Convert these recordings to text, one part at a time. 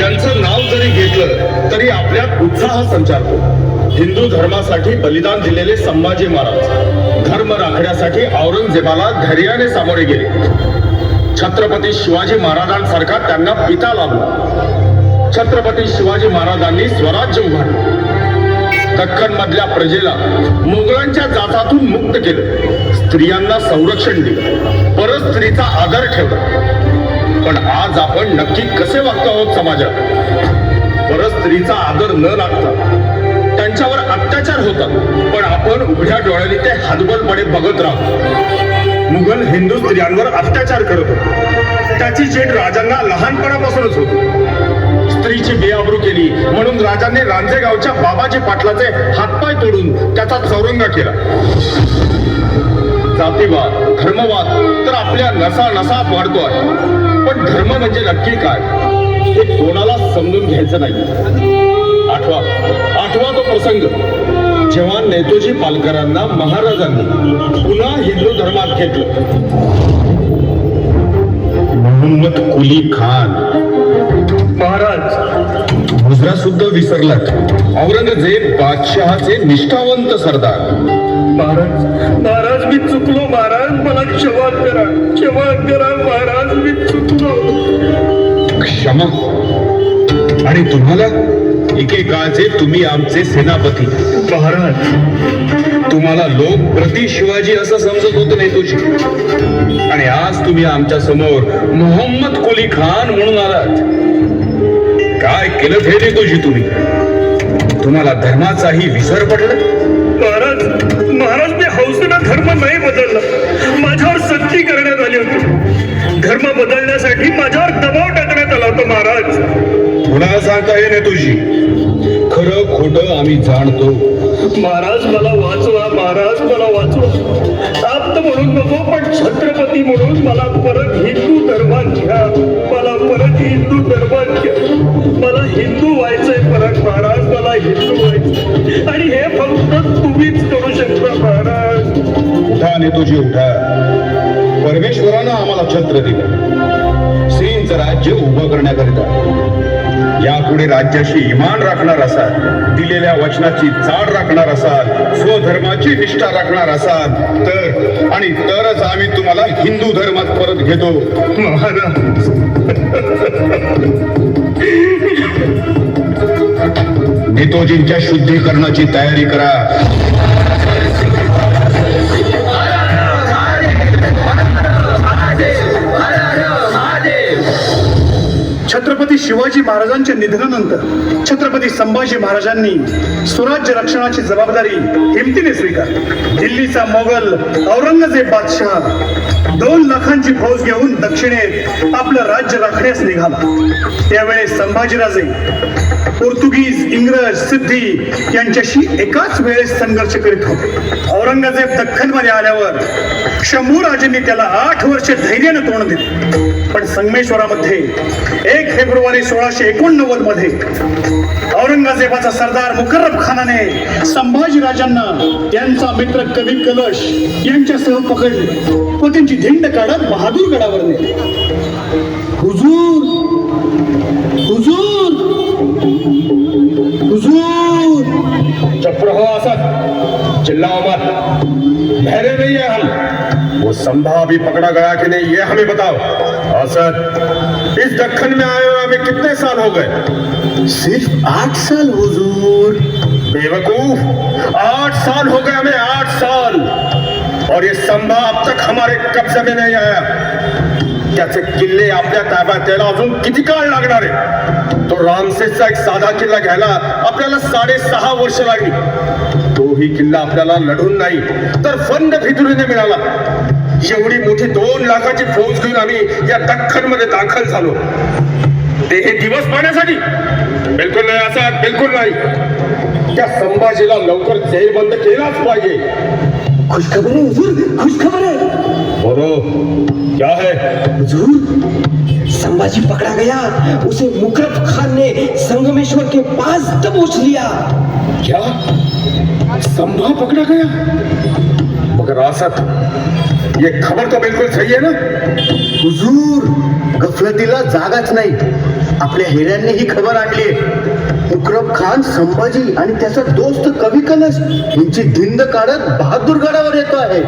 यांचं नाव जरी घेतलं तरी आपल्यात उत्साह संचारतो. हिंदू धर्मासाठी बलिदान दिलेले संभाजी महाराज. धर्म राखण्यासाठी औरंगजेबाला धैर्याने सामोरे गेले. छत्रपती शिवाजी महाराजांसारखा त्यांना पिता लाभला. छत्रपती शिवाजी महाराजांनी स्वराज्य उभारले. दख्खन मधल्या प्रजेला मोगलांच्या जाचातून मुक्त केलं. स्त्रियांना संरक्षण दिलं. परस्त्रीचा आदर ठेवला. पण आज आपण नक्की कसे वागतो आहोत समाजात? परत स्त्रीचा आदर न लागता. त्यांच्यावर अत्याचार होतात. पण आपण उघड्या डोळ्यांनी ते हातबलपणे बघत राहतो मुघल हिंदू स्त्रियांवर अत्याचार करत होतो. त्याची चेट राजांना लहानपणापासूनच होती. स्त्रीची बेआबरू केली. म्हणून राजांनी रांजेगावच्या बाबाजी पाटलाचे हातपाय तोडून त्याचा चौरंगा केला. जातीवाद धर्मवाद तर आपल्या नसा नसात वाढतो आहे. पण धर्म म्हणजे नक्की काय? हे कोणाला समजून घ्यायचं नाही. आठवा. आठवा तो प्रसंग. जेव्हा नेतोजी पालकरांना महाराजांनी पुन्हा हिंदू धर्मात घेतलं. मोहम्मद कुली खान. महाराज. गुजरा सुद्धा विसरलात. औरंगजेब बादशहाचे निष्ठावंत सरदार. महाराज महाराज मी चुकलो महाराज. मला क्षमा करा. क्षमा करा महाराज मी चुकलो. क्षमा. आणि तुम्हाला एकेकाळचे तुम्ही आमचे सेनापती. महाराज. तुम्हाला लोक प्रति शिवाजी असं समजत होत नाही तुझी. आणि आज तुम्ही आमच्यासमोर मोहम्मद कुली खान म्हणून आलात. काय केलं हे तुझी तुम्ही? तुम्हाला धर्माचाही विसर पडला? महाराज महाराज धर्म नाही बदलला. माझ्यावर सक्ती करण्यात आली होती. धर्म बदलण्यासाठी माझ्यावर दबाव टाकण्यात आला होता महाराज. पुन्हा सांगता ये तुझी? खरं खोटं आम्ही जाणतो. महाराज मला वाचवा महाराज मला वाचवा. आप्त म्हणून नको पण छत्रपती म्हणून मला परत हिंदू धर्मात घ्या. मला परत हिंदू धर्मात घ्या. मला हिंदू व्हायचंय परत महाराज मला हिंदू व्हायचंय. आणि हे फक्त तुम्हीच करू शकता महाराज. उठा तुझी उठा परमेश्वरानं आम्हाला छत्र दिलं. श्रींचं राज्य उभं करण्याकरिता. यापुढे राज्याशी इमान राखणार असाल दिलेल्या वचनाची चाळ राखणार असाल स्वधर्माची निष्ठा राखणार असाल तर आणि तरच आम्ही तुम्हाला हिंदू धर्मात परत घेतो. नितोजींच्या नेतोजींच्या शुद्धीकरणाची तयारी करा. छत्रपती शिवाजी महाराजांच्या निधनानंतर छत्रपती संभाजी महाराजांनी स्वराज्य रक्षणाची जबाबदारी हिमतीने स्वीकारली. दिल्लीचा मोगल औरंगजेब बादशहा दोन लाखांची फौज घेऊन दक्षिणेत आपलं राज्य राखण्यास निघाला. त्यावेळेस संभाजीराजे पोर्तुगीज इंग्रज सिद्धी यांच्याशी एकाच वेळेस संघर्ष करीत होते. औरंगजेब दख्खनमध्ये आल्यावर शंभूराजेंनी त्याला आठ वर्ष धैर्याने तोंड दिले. पण संगमेश्वरामध्ये एक फेब्रुवारी सोळाशे एकोणनव्वदमध्ये औरंगजेबाचा सरदार मुकर्रब खानाने संभाजीराजांना त्यांचा मित्र कवी कलश यांच्यासह पकडले. व त्यांची धिंड काढत बहादूरगडावर नेले. हुजूर! हुजूर! हुजूर! चुप हो असद चिल्लाओ मत बहरे नहीं है हम। वो संभा भी पकड़ा गया कि नहीं ये हमें बताओ। असद इस दक्खन में आए हुए हमें कितने साल हो गए? सिर्फ़ आठ साल हुजूर। बेवकूफ़। आठ साल हो गए हमें आठ साल। और ये संभा अब तक हमारे कब्जे में नहीं आया। त्याचे किल्ले आपल्या ताब्यात यायला अजून किती काळ लागणार आहे तो रामसेसचा एक साधा किल्ला घ्यायला आपल्याला साडेसहा वर्ष लागली तोही किल्ला आपल्याला लढून नाही तर फंड फितुरीने मिळाला एवढी मोठी दोन लाखाची फौज घेऊन आम्ही या दख्खनमध्ये दाखल झालो. ते हे दिवस पाहण्यासाठी बिलकुल नाही असा बिलकुल नाही. त्या संभाजीला लवकर जेल बंद केलाच पाहिजे. खुशखबर है हुजूर खुशखबर. है बोलो क्या है? हुजूर संभाजी पकड़ा गया उसे मुकरब खान ने संगमेश्वर के पास दबोच लिया। क्या? संभा पकड़ा गया? मगर आसत ये खबर तो बिल्कुल सही है ना? हुजूर गफलतीला जागाच नाही. आपल्या हेऱ्यांनी ही खबर आणली मुकरब खान संभाजी आणि त्याचा दोस्त कवी कलश यांची धिंद काढत बहादूरगडावर येतो आहे.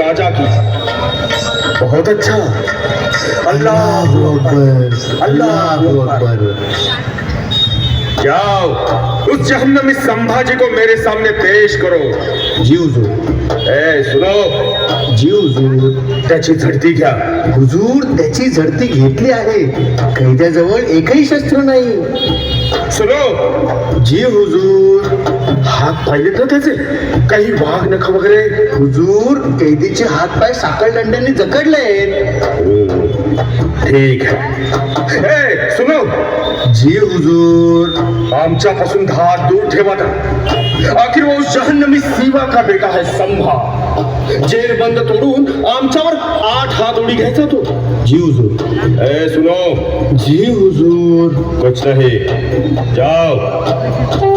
राजा की। बहुत अच्छा। अल्लाह अल्लाह जाओ उस जहन्नमी संभाजी को मेरे सामने पेश करो। जी हुजूर। ए सुनो। जी हुजूर त्याची झडती घ्या. हुजूर त्याची झडती घेतली आहे. कैद्याजवळ एकही शस्त्र नाही. सुनो जी हुजूर हात पाहिले ना त्याचे काही वाघ नख वगैरे. हुजूर कैदीचे हात पाय साखळ दंड्यांनी जकडले ठीक आहे. सुनो जी हुजूर आमच्यापासून दहा हात दूर ठेवा ना. आखिर वो जहन्नमी सीवा का बेटा है संभा? जेल बंद तोडून आमच्यावर आठ हात उडी घ्यायचा तो. जी हुजूर. ए सुनो. जी हुजूर. कुछ नहीं जाओ.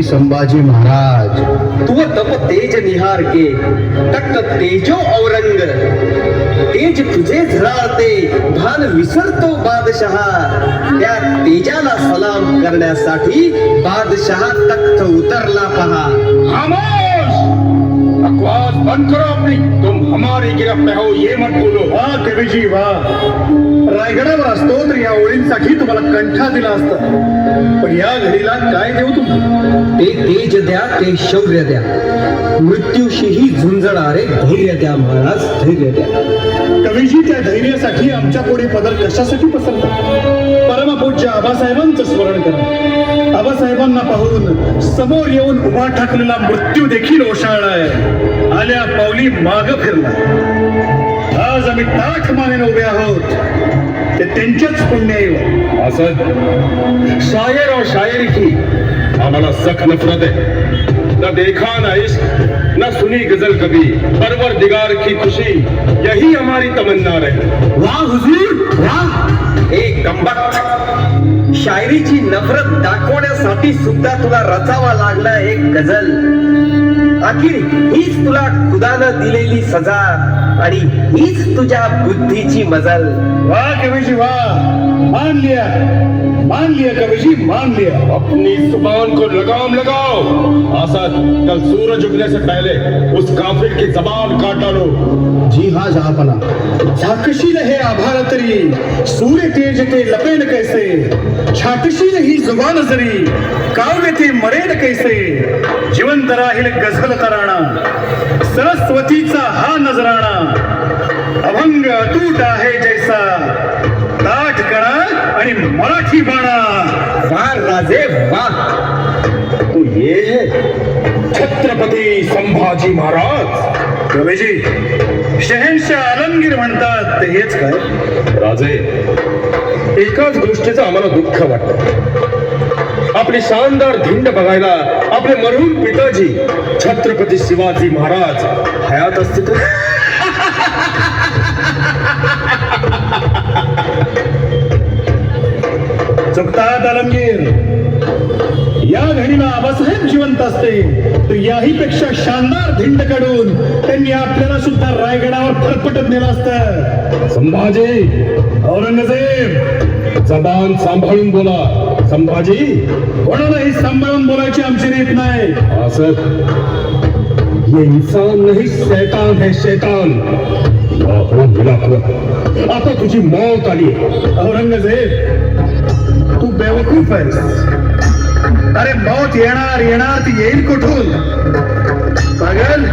छत्रपती संभाजी महाराज। तू तप तेज निहार के तक्त तेजो औरंग। तेज तुझे झळाळते भान विसरतो बादशहा। त्या तेजाला सलाम करण्यासाठी बादशहा तख्त उतरला पहा। बकवास बंद करो अपनी। तुम हमारी गिरफ्त में हो ये मत बोलो वा कवीजी वा रायगडावर असतो तर या ओळींसाठी तुम्हाला कंठा दिला असता पण या घडीला काय देऊ तुम्ही ते तेज द्या ते शौर्य द्या। मृत्यूशीही झुंजणारे धैर्य द्या महाराज धैर्य द्या। कवीजी त्या धैर्यासाठी आमच्या पुढे पदर कशासाठी पसरतात? परमपूज्य आबासाहेबांचं स्मरण करा. आबासाहेबांना पाहून समोर येऊन उभा ठाकलेला मृत्यू देखील ओशाळलाय आल्या पावली माग फिरला. आज आम्ही ताठ मानेने उभे आहोत. ते त्यांच्याच पुण्याईवर. असद शायर और शायरी की. हमारा सख्त नफरत है न देखा न इश्क न सुनी गजल कभी परवर दिगार की खुशी यही हमारी तमन्ना रहे। वा हुजूर वा ए कंबक्त शायरीची नफरत दाखवण्यासाठी सुद्धा तुला रचावा लागला एक गझल अखेर हीच तुला खुदानं दिलेली सजा आणि हीच तुझ्या बुद्धीची मजल. वा कवीजी वा. मान लिया मान लिया कवीजी मान लिया अपनी जुबान को लगाम लगाओ. असद कल सूरज उगने से पहले उस काफिर की जबान काट डालो जी हा जहापना झाकशील हे आभाळ तरी. सूर्य तेज ते लपेन कैसे? छाटशील ही जुबान जरी. काव्य ते मरेल कैसे? जिवंत राहील गझल तराणा. सरस्वतीचा हा नजराणा. अभंग अतूट आहे जैसा. ताठ कणा आणि मराठी बाणा. वा राजे वा तू ये छत्रपती संभाजी महाराज. रमेजी शहनशाह आलमगीर म्हणतात ते हेच काय? राजे एकाच गोष्टीचं आम्हाला दुःख वाटतं. आपली शानदार धिंड बघायला आपले मरहूम पिताजी छत्रपती शिवाजी महाराज हयात असते तर? चुकतात आलमगीर. या घडीला आबासाहेब जिवंत असते. तर याही पेक्षा शानदार धिंड काढून त्यांनी आपल्याला सुद्धा रायगडावर फरफटत नेलं असतं. संभाजी औरंगजेब जबान सांभाळून बोला. संभाजी कोणालाही सांभाळून बोलायची आमची रीत नाही. हाँ ये इंसान नाही शैतान है शैतान. आता तुझी मौत आली. औरंगजेब तू बेवकूफ आहेस. अरे मौत येणार येणार ती येईल कुठून? पागल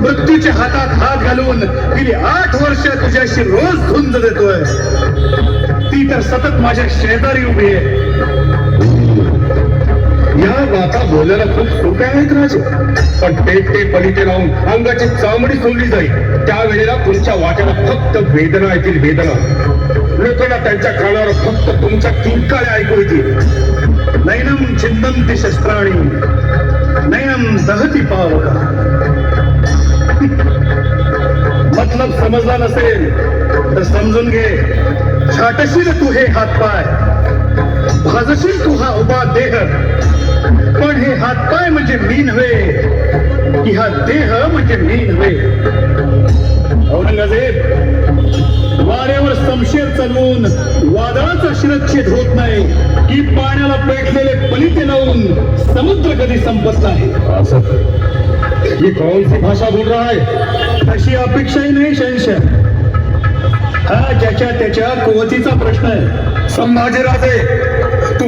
मृत्यूच्या हातात हात घालून गेली आठ वर्ष तुझ्याशी रोज धुंद देतोय. ती तर सतत माझ्या शेजारी उभी आहे. या गाथा बोलायला खूप सोप्या आहेत राजे. पण पेटे पलिते राहून अंगाची चामडी सोडली जाईल. त्यावेळेला तुमच्या वाट्याला फक्त वेदना येतील वेदना. लोकांना त्यांच्या कानावर फक्त तुमच्या किंकाळ्या ऐकू येतील. नैनम छिंदंती शस्त्राणी. नैनम दहती पावका. मतलब समजला नसेल तर समजून घे. छाटशील तू हे हातपाय. भाजशील तू हा उभा देह. पण हे हातपाय म्हणजे मी नव्हे की हा देह म्हणजे मी नव्हे औरंगजेब वाऱ्यावर समशेर चालवून वादळाचा शिरच्छेद होत नाही की पाण्याला पेटलेले पलिते लावून समुद्र कधी संपत नाही. असं. ये कौन सी भाषा बोल रहा है? अशी अपेक्षाही नाही शहनशाह हा ज्याच्या त्याच्या कुवतीचा प्रश्न आहे. संभाजी राजे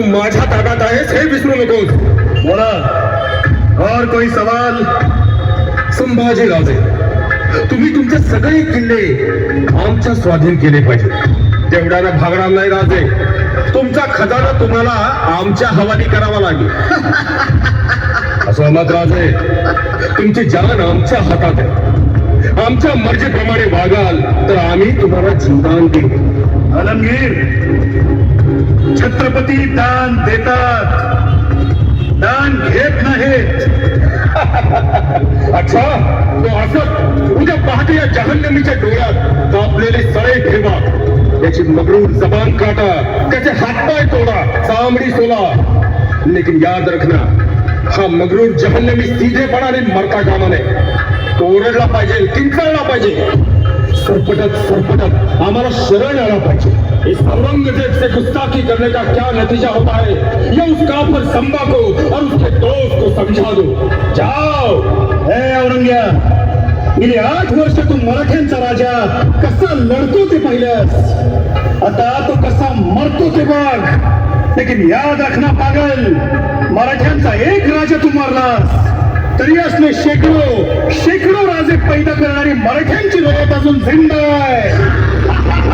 तू माझ्या आहेस हे विसरू नकोस. बोला. और कोई सवाल? संभाजी राजे तुम्ही तुमचे सगळे किल्ले आमच्या स्वाधीन केले पाहिजे. तेवढ्याला भागणार नाही राजे. तुमचा खजाना तुम्हाला आमच्या हवाली करावा लागेल. असं मत राजे तुमची जान आमच्या हातात आहे. आमच्या मर्जीप्रमाणे वागाल तर आम्ही तुम्हाला जीवदान देऊ. आलमगीर छत्रपती दान देतात. दान घेत नाहीत. अच्छा तो असत उद्या पहाटे या जहन्नमीच्या डोळ्यात कापलेले सळे ठेवा. त्याची मगरूर जबान काटा त्याचे हातपाय तोडा चामडी सोला. लेकिन याद रखना हा मगरूर जहन्नमी सीधेपणाने मरता कामा नये तो ओरडला पाहिजे किंचाळला पाहिजे. सरपटत सरपटत. आम्हाला शरण आला पाहिजे. इस औरंगजेब से गुस्ताखी करने का क्या नतीजा होता है ये उस काफिर संबा को और उसके दोस्त को समझा दो जाओ. हे औरंग्या गेली आठ वर्ष तू मराठ्यांचा राजा. कसा लढतो ते पाहिलंस? आता तो कसा मरतो ते बघ. लेकिन याद रखना पागल. मराठ्यांचा एक राजा तू मारलास. तरी असले शेकडो शेकडो राजे पैदा करणारी मराठ्यांची रगत अजून झिंड आहे.